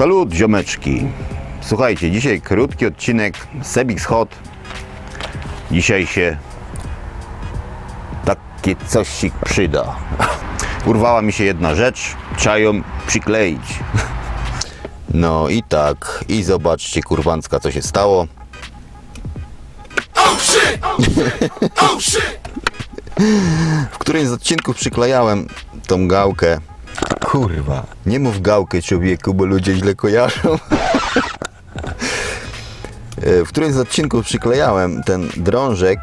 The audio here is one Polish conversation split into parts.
Salut ziomeczki. Słuchajcie, dzisiaj krótki odcinek Sebix Hot. Dzisiaj się takie coś przyda. Urwała mi się jedna rzecz, trzeba ją przykleić. No i tak, i zobaczcie kurwancka co się stało. W którymś z odcinków przyklejałem tą gałkę. Kurwa, nie mów gałkę człowieku, bo ludzie źle kojarzą. E, W którymś z odcinków przyklejałem ten drążek,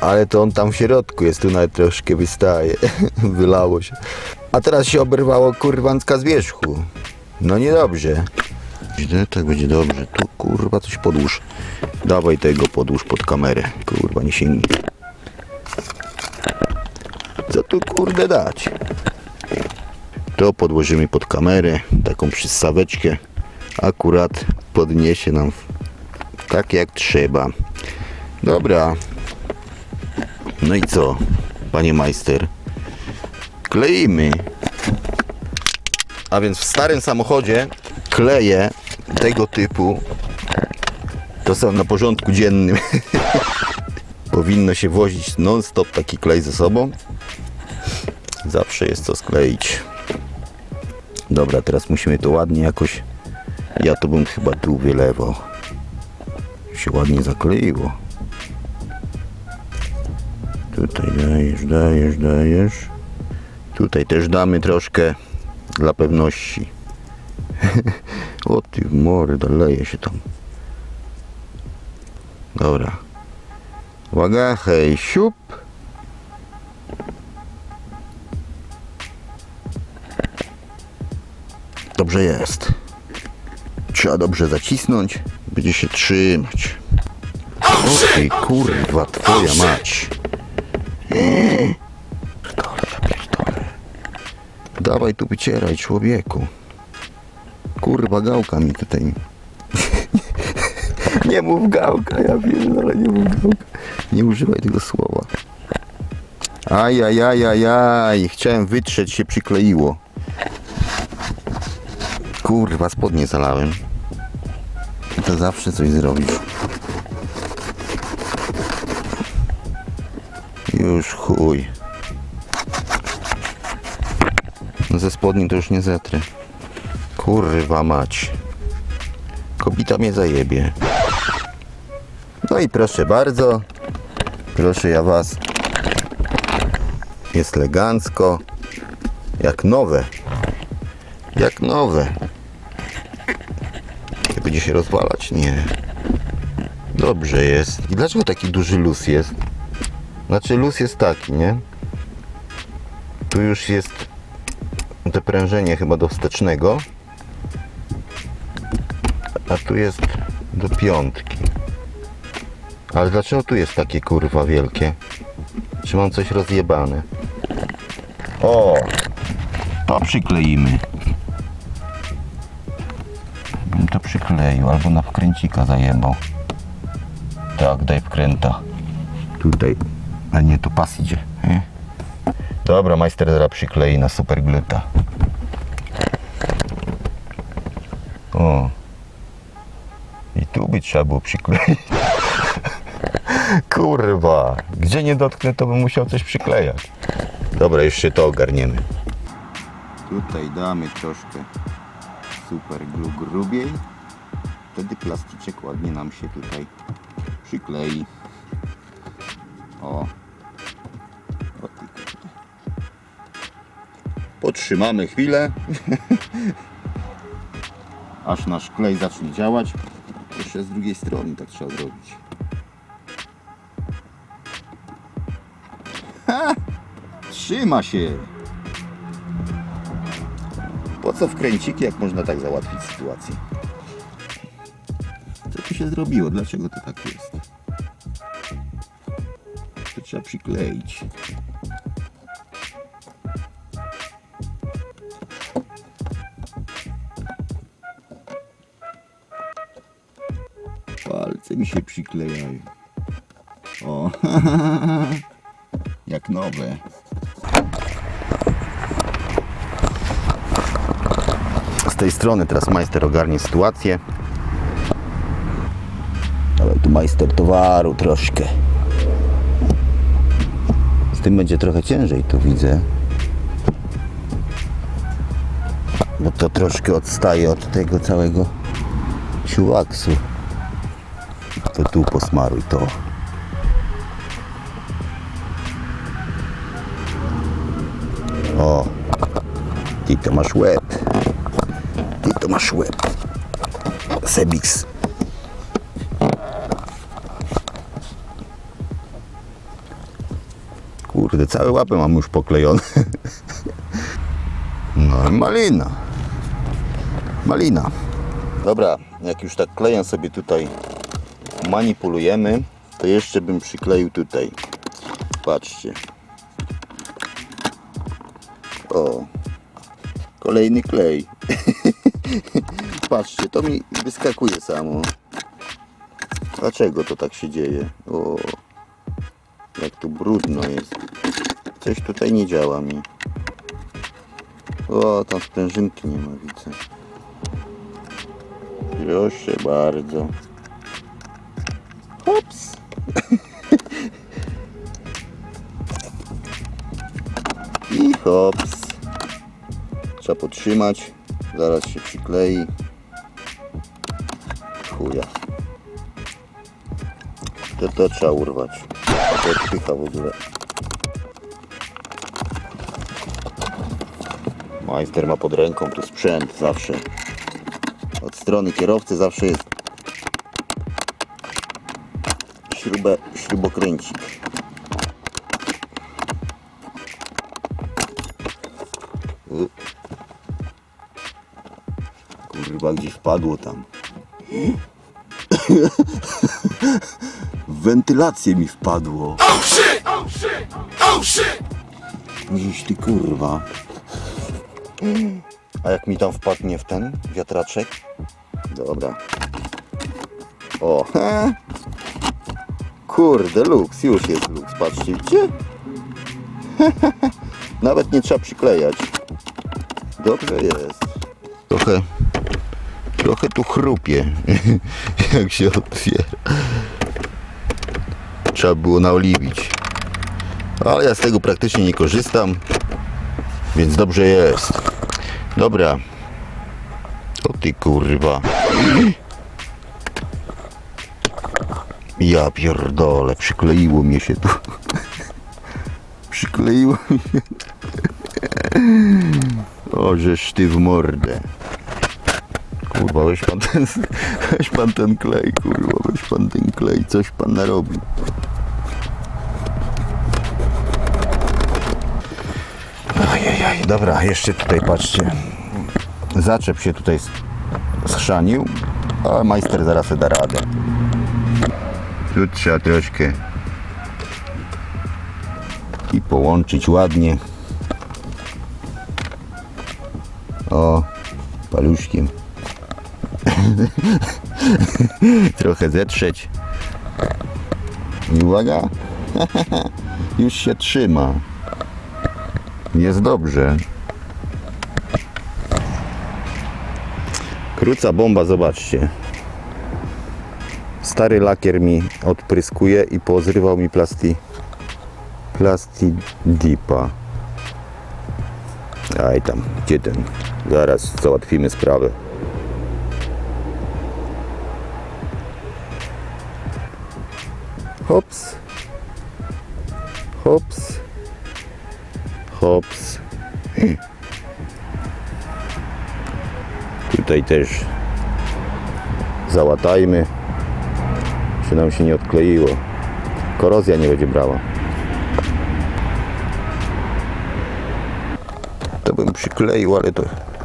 ale to on tam w środku jest, tu nawet troszkę wystaje. Wylało się. A teraz się oberwało kurwancka z wierzchu. No niedobrze. Źle, tak będzie dobrze. Tu kurwa coś podłóż. Dawaj tego podłóż pod kamerę. Kurwa, nie sięgnij. Co tu kurde dać? To podłożymy pod kamerę, taką przystaweczkę. Akurat podniesie nam tak jak trzeba. Dobra. No i co, panie majster? Kleimy. A więc w starym samochodzie kleje tego typu to są na porządku dziennym. Powinno się wozić non-stop taki klej ze sobą. Zawsze jest co skleić. Dobra, teraz musimy to ładnie jakoś. Ja to bym chyba tu wylewał. Się ładnie zakleiło. Tutaj dajesz, dajesz, dajesz. Tutaj też damy troszkę dla pewności. o ty morda, leje się tam. Dobra. Uwaga, hej, siup. Dobrze jest. Trzeba dobrze zacisnąć. Będzie się trzymać. O ty kurwa, twoja mać. Pierdolę, pierdolę. Dawaj tu wycieraj, człowieku. Kurwa, gałka mi tutaj. nie mów gałka, ja pierdolę, nie mów gałka. Nie używaj tego słowa. Ajajajajaj, chciałem wytrzeć, się przykleiło. Kurwa, spodnie zalałem. To zawsze coś zrobisz. Już chuj. No ze spodni to już nie zetrę. Kurwa mać. Kobita mnie zajebie. No i proszę bardzo. Proszę ja was. Jest elegancko. Jak nowe. Jak nowe. Będzie się rozwalać? Nie. Dobrze jest. I dlaczego taki duży luz jest? Znaczy luz jest taki, nie? Tu już jest doprężenie chyba do wstecznego. A tu jest do piątki. Ale dlaczego tu jest takie kurwa wielkie? Czy mam coś rozjebane? O! To przykleimy. Przykleił, albo na wkręcika zajebał. Tak, daj wkręta. Tutaj. A nie, tu pas idzie. nie? Dobra, majster zaraz przyklei na supergluta. O. I tu by trzeba było przykleić. Kurwa. Gdzie nie dotknę, to bym musiał coś przyklejać. Dobra, już się to ogarniemy. Tutaj damy troszkę super glu grubiej. Wtedy plasticzek ładnie nam się tutaj przyklei. O. o. Potrzymamy chwilę. Aż nasz klej zacznie działać. Jeszcze z drugiej strony tak trzeba zrobić. Ha! Trzyma się. Po co wkręciki, jak można tak załatwić sytuację? Się zrobiło? Dlaczego to tak jest? To trzeba przykleić. Palce mi się przyklejają. O, jak nowe. tej strony teraz majster ogarnie sytuację. Majster towaru troszkę. Z tym będzie trochę ciężej, tu widzę. Bo to troszkę odstaje od tego całego siłaksu. To tu posmaruj to. O, ty to masz łeb. Ty to masz łeb. Sebix. Kurde, całe łapy mam już poklejone. No malina. Malina. Dobra, jak już tak kleję sobie tutaj manipulujemy, to jeszcze bym przykleił tutaj. Patrzcie. O, kolejny klej. Patrzcie, to mi wyskakuje samo. Dlaczego to tak się dzieje? O, jak tu brudno jest. Coś tutaj nie działa mi. O, tam sprężynki nie ma, widzę. Proszę bardzo. Hops. I hops. Trzeba podtrzymać. Zaraz się przyklei. Chuja. To to trzeba urwać. To odpycha w ogóle. Majster ma pod ręką tu sprzęt zawsze. Od strony kierowcy zawsze jest śrubę, śrubokręcik. Kurwa, gdzie wpadło tam? W wentylację mi wpadło. Oh shit! Oh shit! Oh shit! Gdzieś ty kurwa. A jak mi tam wpadnie w ten wiatraczek? Dobra. O, he. Kurde, luks, już jest luks, patrzcie, widzicie? Nawet nie trzeba przyklejać. Dobrze jest. Trochę, trochę tu chrupie, jak się otwiera. Trzeba było naoliwić. Ale ja z tego praktycznie nie korzystam, więc dobrze jest. Dobra. O ty kurwa. Ja pierdolę, przykleiło mnie się tu. Przykleiło mi się. O, żeż ty w mordę. Kurwa, weź pan ten, weź pan ten klej, kurwa, weź pan ten klej, coś pan narobił. Dobra, jeszcze tutaj patrzcie. Zaczep się tutaj schrzanił, a majster zaraz da radę. Tu trzeba troszkę i połączyć ładnie. O, paluszkiem. Trochę zetrzeć. I uwaga, już się trzyma. Jest dobrze. Kruca bomba, zobaczcie. Stary lakier mi odpryskuje i pozrywał mi plasti plasti dipa. Aj tam, gdzie ten? Zaraz załatwimy sprawę. Hops. Hops. Hops. Tutaj też załatajmy, czy nam się nie odkleiło. Korozja nie będzie brała. To bym przykleił, ale to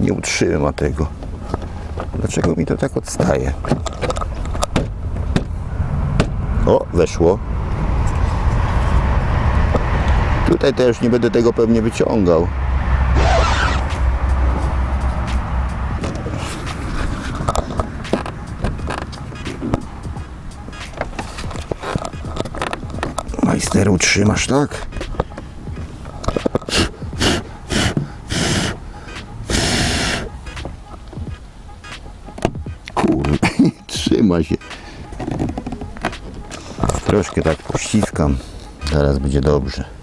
nie utrzyma tego. Dlaczego mi to tak odstaje? O, weszło. Tutaj też nie będę tego pewnie wyciągał. Majster, utrzymasz, tak? Kurde, trzyma się. Troszkę tak pościskam. Zaraz będzie dobrze.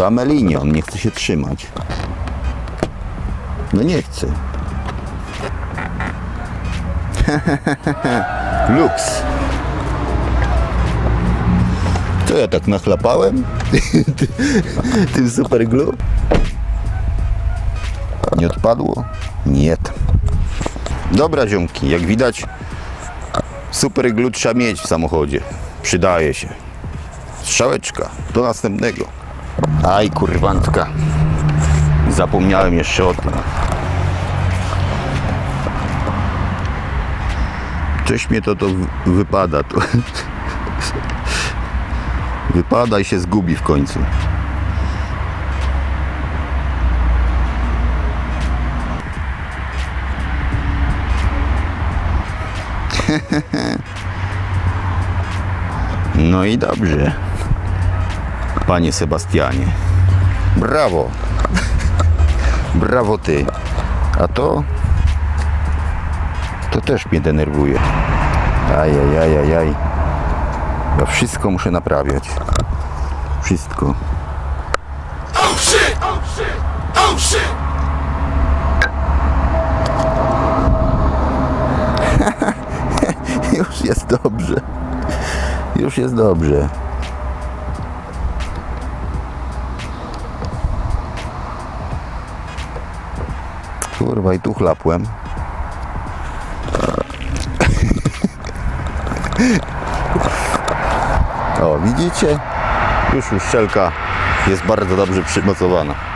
To on nie chce się trzymać. No nie chce. Luks. Co ja tak nachlapałem? Tym super glue? Nie odpadło? Nie. Dobra ziomki, jak widać super glue trzeba mieć w samochodzie. Przydaje się. Strzałeczka. Do następnego. Aj kurwantka. Zapomniałem jeszcze o tym. Coś mnie to to wy- wypada tu. Wypada i się zgubi w końcu. No i dobrze. Panie Sebastianie. Brawo. Brawo ty. A to? To też mnie denerwuje. Ajajajajaj. Ja wszystko muszę naprawiać. Wszystko. Oh shit! Oh shit! Oh shit! Już jest dobrze. Już jest dobrze. Kurwa, i tu chlapłem. O, widzicie? Już uszczelka jest bardzo dobrze przymocowana.